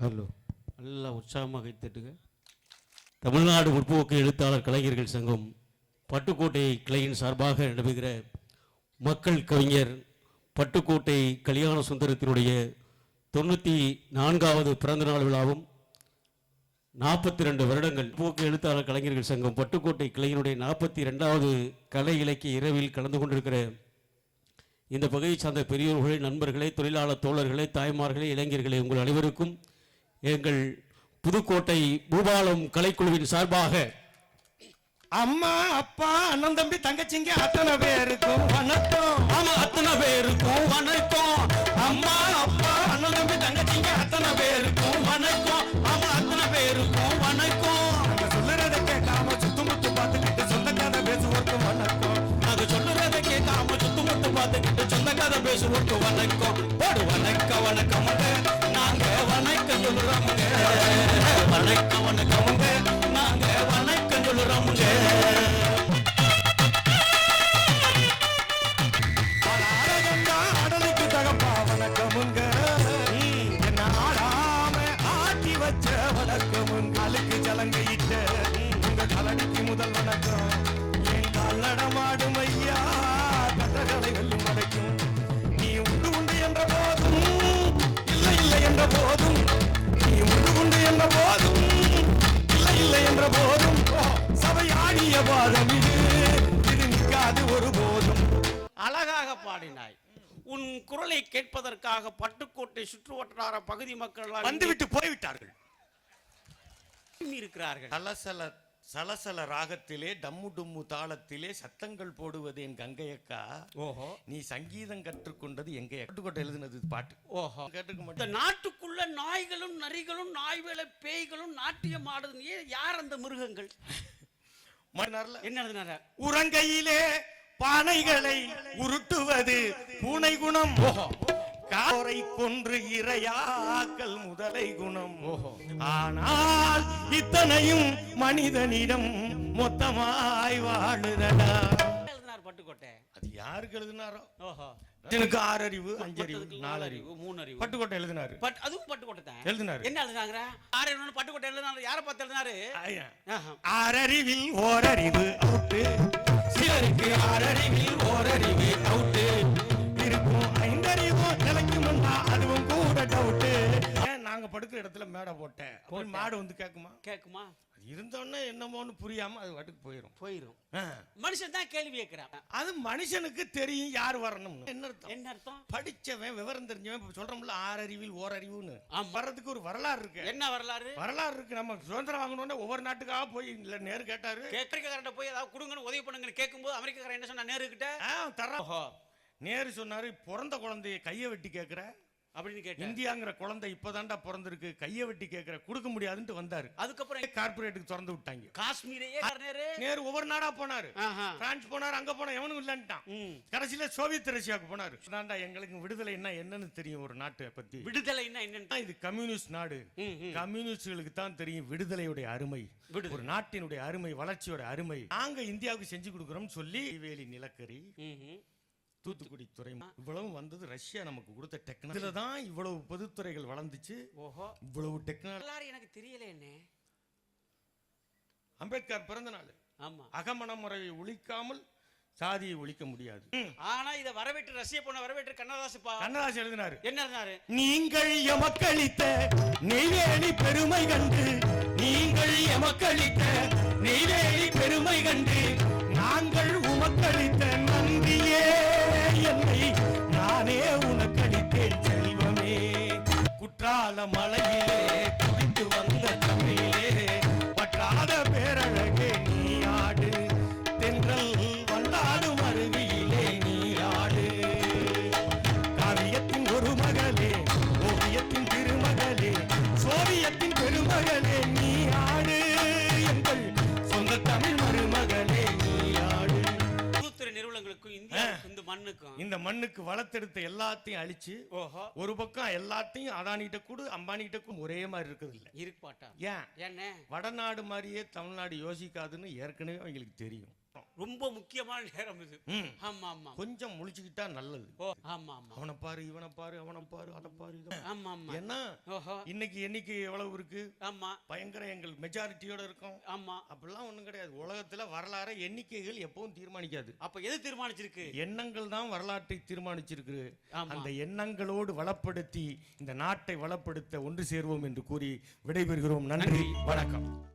Hello நல்லா உற்சாகமாக கைத்தட்டுங்க தமிழ்நாடு முற்போக்கு எழுத்தாளர் கலைஞர்கள் சங்கம் பட்டுக்கோட்டை கிளையின் சார்பாக நடைபெறுகிற மக்கள் கவிஞர் பட்டுக்கோட்டை கல்யாண சுந்தரத்தினுடைய தொண்ணூற்றி நான்காவது பிறந்தநாள் விழாவும் நாற்பத்தி ரெண்டு வருடங்கள் போக்கு எழுத்தாளர் கலைஞர்கள் சங்கம் பட்டுக்கோட்டை கிளையினுடைய நாற்பத்தி ரெண்டாவது கலை இலக்கிய இரவில் கலந்து கொண்டிருக்கிற இந்த பகுதியை சார்ந்த பெரியோர்களே நண்பர்களே தொழிலாளர் தோழர்களே தாய்மார்களே இளைஞர்களே உங்கள் அனைவருக்கும் எங்கள் புதுக்கோட்டை பூபாலம் கலைக்குழுவின் சார்பாக அம்மா அப்பா அண்ணன் தம்பி தங்கச்சிங்க அத்தனை பேருக்கும் வணக்கம். ஆமா அத்தனை பேருக்கும் வணக்கம். அம்மா அப்பா அண்ணன் தம்பி தங்கச்சிங்க அத்தனை பேருக்கும் வணக்கம். ஆமா அத்தனை பேருக்கும் வணக்கம். நாங்க சொல்லுறத கேட்காம சுத்து முத்து பார்த்துக்கிட்டு சொந்த கதை பேசுவோருக்கும் வணக்கம். நாங்க சொல்லுறத கேட்காம சுத்து முத்து பார்த்துக்கிட்டு சொந்த கதை பேசுவோருக்கு வணக்கம். போடு வணக்கம் வணக்கம் போதும் நீ உண்டு உண்டு என்ற போதும் இல்லை இல்லை என்ற போதும் சபை ஆடிய பாதம் இது இது நிற்காது ஒரு போதும் அழகாக பாடினாய். உன் குரலை கேட்பதற்காக பட்டுக்கோட்டை சுற்று வட்டார பகுதி மக்கள் எல்லாம் வந்துவிட்டு போய்விட்டார்கள். இருக்கிறார்கள். சலசல சலசல ராகத்திலே டம்மு டும்மு தாளத்திலே சத்தங்கள் போடுவது என் கங்கையக்கா. ஓஹோ. நீ சங்கீதம் கற்றுக்கொண்டது எங்க? கட்டுக்கோட்டை எழுதுனது பாட்டு. ஓஹோ. கேட்டுக்க மாட்டேன். நாட்டுக்குள்ள நாய்களும் நரிகளும் நாய் வேலை பேய்களும் நாட்டியம் ஆடுது. ஏன் யார் அந்த மிருகங்கள்? மன்னர்ல. என்ன உறங்கையிலே பானைகளை உருட்டுவது பூனை குணம் காரை கொன்று இரையாக்கல் முதலை குணம். ஆனால் இத்தனையும் மனிதனிடம் மொத்தமாய் வாழுதடா. எழுதினார் பட்டுக்கோட்டை. அது யாருக்கு எழுதினாரோ? ஓஹோ. எனக்கு ஆறு அறிவு அஞ்சு அறிவு நாலு அறிவு மூணு அறிவு பட்டுக்கோட்டை எழுதினாரு. பட் அதுவும் பட்டுக்கோட்டை தான். எழுதினாரு. என்ன எழுதினாங்க ஆறு பட்டுக்கோட்டை எழுதினாரு. யாரை பார்த்து எழுதினாரு. ஆறறிவில் ஓரறிவு சிலருக்கு ஆறறிவில் ஓரறிவு இடத்துல மேடை போட்டேன். மாடு வந்து கேட்குமா கேக்குமா? அது இருந்தோன்னே என்னமோன்னு புரியாம அது வாட்டுக்கு போயிடும் போயிரும். ஆ. மனுஷன் தான் கேள்வி கேட்கிறான் அது மனுஷனுக்கு தெரியும் யார் வரணும்னு. என்ன அர்த்தம்? என்ன அர்த்தம்? படிச்சவன் விவரம் தெரிஞ்சவன் இப்ப சொல்றோம்ல ஆறறிவில் ஓரறிவுன்னு. வர்றதுக்கு ஒரு வரலாறு இருக்கு. என்ன வரலாறு? வரலாறு இருக்கு. நம்ம சுதந்திரம் வாங்கணும்னா ஒவ்வொரு நாட்டுக்காக போய் இல்ல நேரு கேட்டாரு. அமெரிக்காரன் போய் ஏதாவது கொடுங்கன்னு உதவி பண்ணுங்கன்னு கேட்கும்போது அமெரிக்காரன் என்ன சொன்னா நேரு கிட்ட தர்றோம் நேரு சொன்னாரு பிறந்த குழந்தைய கைய வெட்டி கேக்குற. அப்படின்னு கேட்டேன். இந்தியாங்கிற குழந்தை இப்பதான்டா பிறந்திருக்கு. கைய வெட்டி கேக்குற கொடுக்க முடியாதுன்ட்டு வந்தாரு. அதுக்கப்புறம் கார்பரேட்டுக்கு திறந்து விட்டாங்க. காஷ்மீரையே நேரு நேரு ஒவ்வொரு நாடா போனாரு. பிரான்ஸ் போனாரு அங்க போனா எவனும் இல்லன்ட்டான். கடைசியில சோவியத் ரஷ்யாவுக்கு போனாரு. தாண்டா எங்களுக்கு விடுதலைன்னா என்னன்னு தெரியும் ஒரு நாட்டை பத்தி. விடுதலைன்னா என்னன்னு ஆனா, இது கம்யூனிஸ்ட் நாடு. கம்யூனிஸ்டுகளுக்கு தான் தெரியும் விடுதலையுடைய அருமை. விடுதலை. ஒரு நாட்டினுடைய அருமை வளர்ச்சியோட அருமை. நாங்க இந்தியாவுக்கு செஞ்சு கொடுக்குறோம்னு சொல்லி வேலி நிலக்கரி. தூத்துக்குடி துறை இவ்வளவு வந்தது ரஷ்யா நமக்கு கொடுத்த டெக்னாலஜி தான் இவ்வளவு பொதுத்துறைகள் வளர்ந்துச்சு. ஓஹோ. இவ்வளவு டெக்னாலஜி எனக்கு தெரியல என்ன? அம்பேத்கர் பிறந்த நாள். ஆமா. அகமண முறையை ஒழிக்காமல் சாதியை ஒழிக்க முடியாது. ஆனா இத வரவேற்று ரஷ்ய போன வரவேற்று கண்ணதாசு பா கண்ணதாசன் எழுதினாரு. என்ன இருந்தாரு நீங்கள் எமக்களித்த நெய்வேலி பெருமை கண்டு நீங்கள் எமக்களித்த நெய்வேலி இந்த மண்ணுக்கும். இந்த மண்ணுக்கு வளர்த்தெடுத்த எல்லாத்தையும் அழிச்சு ஓஹோ. ஒரு பக்கம் எல்லாத்தையும் அதானிகிட்ட கூட அம்பானிகிட்ட கூட ஒரே மாதிரி இருக்குது இல்ல. இருப்பாட்டா? ஏன்? என்ன? வடநாடு மாதிரியே தமிழ்நாடு யோசிக்காதுன்னு ஏற்கனவே அவங்களுக்கு தெரியும். ரொம்ப முக்கியமான நேரம் இது. ஆமா ஆமா. கொஞ்சம் முழிச்சுக்கிட்டா நல்லது. ஆமா ஆமா. அவனை பாரு இவனை பாரு அவனை பாரு அதை பாரு. ஆமா ஆமா. ஏன்னா இன்னைக்கு எண்ணிக்கை எவ்வளவு இருக்கு? ஆமா. பயங்கர எங்கள் மெஜாரிட்டியோட இருக்கும். ஆமா. அப்படிலாம் ஒண்ணும் கிடையாது. உலகத்துல வரலாறு எண்ணிக்கைகள் எப்பவும் தீர்மானிக்காது. அப்ப எது தீர்மானிச்சிருக்கு? எண்ணங்கள் தான் வரலாற்றை தீர்மானிச்சிருக்கு. அந்த எண்ணங்களோடு வளப்படுத்தி இந்த நாட்டை வளப்படுத்த ஒன்று சேர்வோம் என்று கூறி விடைபெறுகிறோம். நன்றி. வணக்கம்.